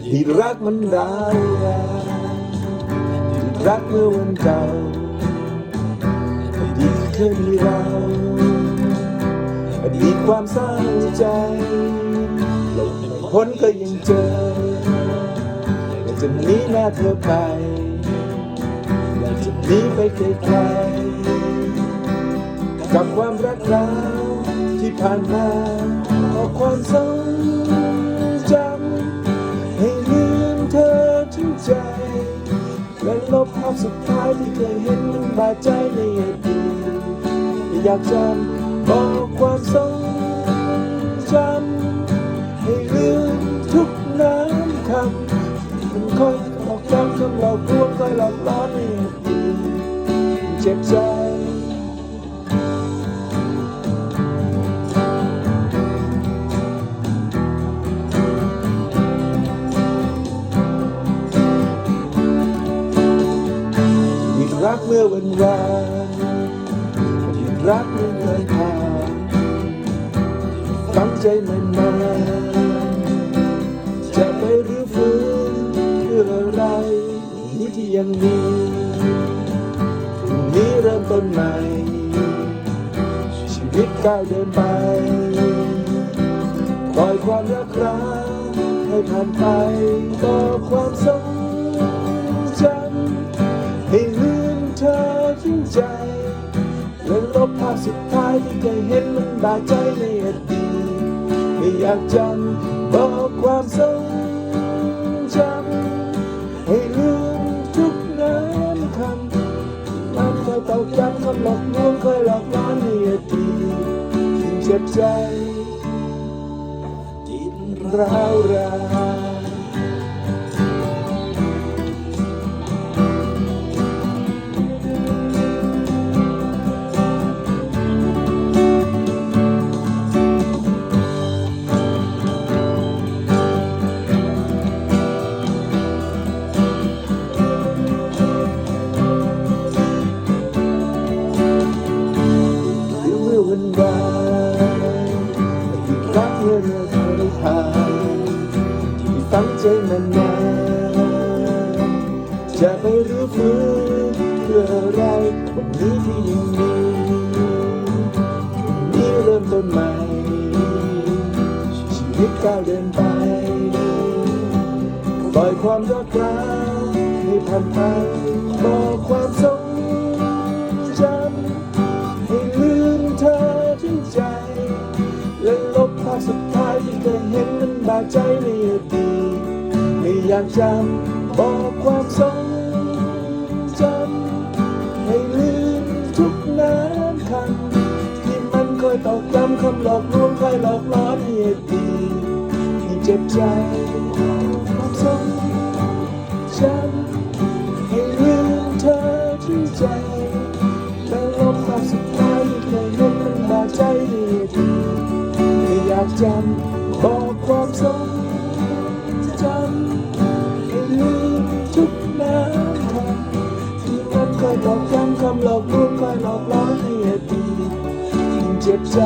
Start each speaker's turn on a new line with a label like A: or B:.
A: อดีตรักมันร้าวแรงอดีตรักเมื่อวันเก่าอดีตเคยมีเราอดีตความเศร้าใจหลบไม่พ้นก็ยังเจออยากจะหนีหน้าเธอไปอยากจะหนีไปไกลๆกับความรักเราที่ผ่านมาเอาความทรง ใจในอดีตอยากจำบอกความทรงจำให้ลืมทุกน้ำคำมันคอยหลอกย้ำคำหลอกลวงคอยหลอกล้อในอดีตเจ็บใจ รักเมื่อวันวานอีกรักเมื่อเคยผ่านตั้งใจมันมาจะไปรื้อฟื้นเพื่ออะไรนี้ที่ยังมีพรุ่งนี้เริ่มต้นใหม่ ชีวิตก้าวเดินไปปล่อยความรักร้าให้ผ่านไปต่อความทรงาสุดท้ายที่เคยเห็นมันบาดใจในอดีตไม่อยากจำบอกความทรงจำให้ลืมทุกน้ำคำมันเคยตอกย้ำคำหลอกลวงเคยหลอกล้อนในอดีตยิ่งเจ็บใจจิตร้าวรา มื่อวันใดที่รักเมื่อเราเคยผ่านที่ฝังใจมานานจะไปรื้อฟื้นเพื่ออะไรวันนี้ที่ยังมีวันนี้เริ่มต้นใหม่ชีวิตก้าวเดินไปปล่อยความรักร้าวให้ผ่านไป ห็นมันบาดใจในอดีตไม่อยากจำบอกความทรงจำให้ลืมทุกน้ำคำที่มันคอยตอกย้ำคำหลอกลวงคอยหลอกล้อในอดีตที่เจ็บใจความทรงจำให้ลืมเธอทิ้งใจและลบภาพสุดท้ายที่เคยเห็นมันบาดใจในอดีไม่อยากจำบอก ความทรงจำให้ลืมทุกน้ำตาที่มันคอยตอกย้ำคำหลอกลวงคอยหลอกล่อในอดีตยิ่งเจ็บใจ